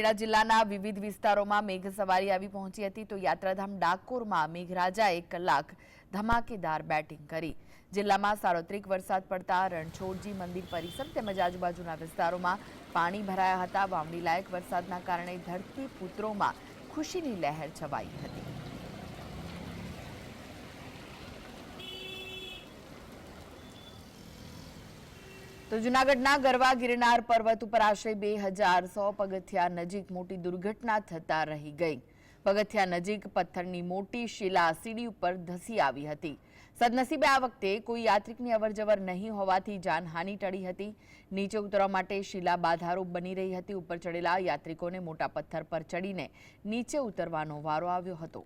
ખેડા જિલ્લાના વિવિધ વિસ્તારોમાં મેઘ સવારી આવી પહોંચી હતી તો યાત્રાધામ ડાકોરમાં મેઘરાજાએ કલાક ધમાકેદાર બેટિંગ કરી. જિલ્લામાં સાર્વત્રિક વરસાદ પડતા રણછોડજી મંદિર પરિસર તેમજ આજુબાજુના વિસ્તારોમાં પાણી ભરાયા હતા. વાવણી લાયક વરસાદના કારણે ધરતી પુત્રોમાં ખુશીની લહેર છવાઈ હતી. તો જૂનાગઢના ગરવા ગિરનાર પર્વત ઉપર આશરે બે હજાર સો પગથિયા નજીક મોટી દુર્ઘટના થતા રહી ગઈ. પગથિયા નજીક પથ્થરની મોટી શિલા સીડી ઉપર ધસી આવી હતી. સદનસીબે આ વખતે કોઈ યાત્રિકની અવરજવર નહીં હોવાથી જાનહાનિ ટળી હતી. નીચે ઉતરવા માટે શિલા બાધારૂપ બની રહી હતી. ઉપર ચડેલા યાત્રિકોને મોટા પથ્થર પર ચડીને નીચે ઉતરવાનો વારો આવ્યો હતો.